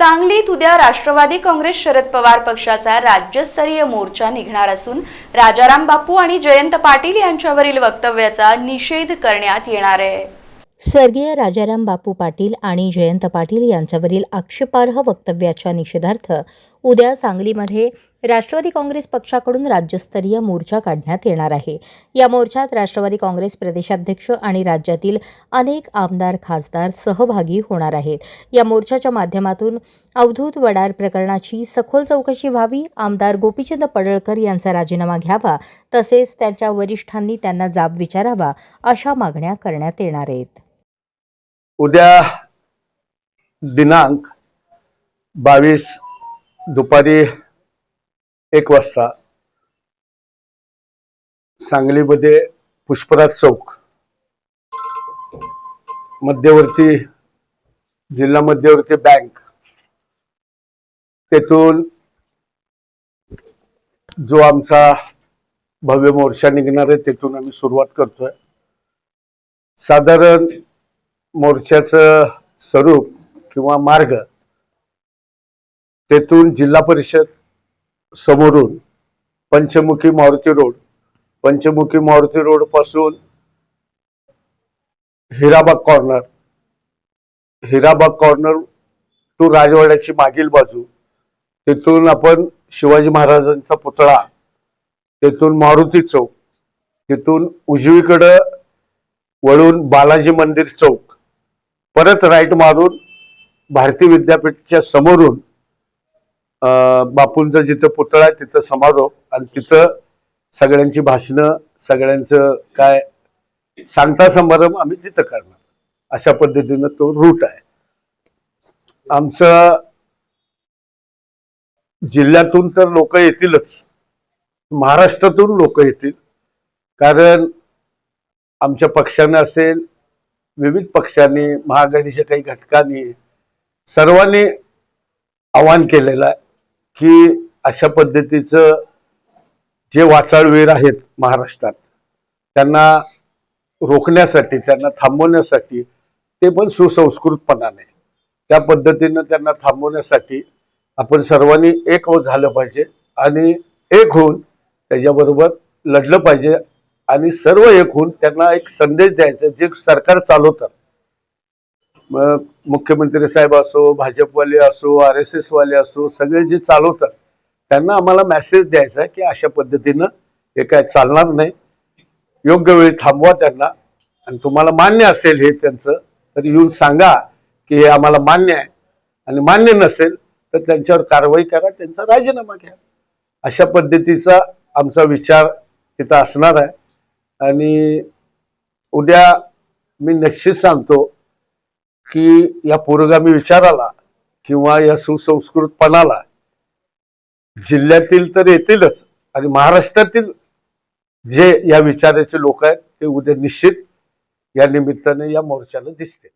सांगलीत उद्या राष्ट्रवादी काँग्रेस शरद पवार पक्षाचा राज्यस्तरीय मोर्चा निघणार असून राजाराम बापू आणि जयंत पाटील यांच्यावरील वक्तव्याचा निषेध करण्यात येणार आहे. स्वर्गीय राजाराम बापू पाटील आणि जयंत पाटील यांच्यावरील आक्षेपार्ह वक्तव्याच्या निषेधार्थ उद्या सांगलीमध्ये राष्ट्रवादी काँग्रेस पक्षाकडून राज्यस्तरीय मोर्चा काढण्यात येणार आहे. या मोर्चात राष्ट्रवादी काँग्रेस प्रदेशाध्यक्ष आणि राज्यातील अनेक आमदार खासदार सहभागी होणार आहेत. या मोर्चाच्या माध्यमातून अवधूत वडार प्रकरणाची सखोल चौकशी व्हावी आमदार गोपीचंद पडळकर यांचा राजीनामा घ्यावा तसेच त्यांच्या वरिष्ठांनी त्यांना जाब विचारावा अशा मागण्या करण्यात येणार आहेत. उद्या दिनांक बावीस दुपारी एक वाजता सांगलीमध्ये पुष्पराज चौक मध्यवर्ती जिल्हा मध्यवर्ती बँक तेथून जो आमचा भव्य मोर्चा निघणार आहे तेथून आम्ही सुरुवात करतोय. साधारण मोर्चाचं स्वरूप किंवा मार्ग तेथून जिल्हा परिषद समोरून Panchmukhi Maruti road Panchmukhi Maruti रोडपासून Hirabag corner Hirabag corner to राजवाड्याची मागील बाजू. तिथून आपण शिवाजी महाराजांचा पुतळा तिथून मारुती चौक तिथून उजवीकडं वळून बालाजी मंदिर चौक परत राईट मारून भारती विद्यापीठच्या समोरून बापूंचा जिथं पुतळा आहे तिथं समारोप आणि तिथं सगळ्यांची भाषणं सगळ्यांचं काय सांगता समारंभ आम्ही तिथं करणार. अशा पद्धतीनं तो रूट आहे. आमचं जिल्ह्यातून तर लोक येतीलच. महाराष्ट्रातून लोक येतील. कारण आमच्या पक्षाने असेल विविध पक्षांनी महाआघाडीच्या काही घटकांनी सर्वांनी आवाहन केलेलं आहे. की अशा पद्धतीचं जे वाचाळवीर आहेत महाराष्ट्रात त्यांना रोखण्यासाठी त्यांना थांबवण्यासाठी ते पण सुसंस्कृतपणाने त्या पद्धतीनं त्यांना थांबवण्यासाठी आपण सर्वांनी एक झालं पाहिजे आणि एक होऊन त्याच्याबरोबर लढलं पाहिजे आणि सर्व एक होऊन त्यांना एक संदेश द्यायचा जे सरकार चालवतात. मग मुख्यमंत्री साहेब असो भाजपवाले असो आर एस एस वाले असो सगळे जे चालवतात त्यांना आम्हाला मेसेज द्यायचा आहे की अशा पद्धतीनं हे काय चालणार नाही. योग्य वेळी थांबवा त्यांना. आणि तुम्हाला मान्य असेल हे त्यांचं तर येऊन सांगा की हे आम्हाला मान्य आहे. आणि मान्य नसेल तर त्यांच्यावर कारवाई करा त्यांचा राजीनामा घ्या. अशा पद्धतीचा आमचा विचार तिथं असणार आहे. आणि उद्या मी निश्चित सांगतो की या पुरोगामी विचाराला किंवा या सुसंस्कृतपणाला जिल्ह्यातील तर येतीलच आणि महाराष्ट्रातील जे या विचाराचे लोक आहेत ते उद्या निश्चित या निमित्ताने या मोर्चाला दिसतील.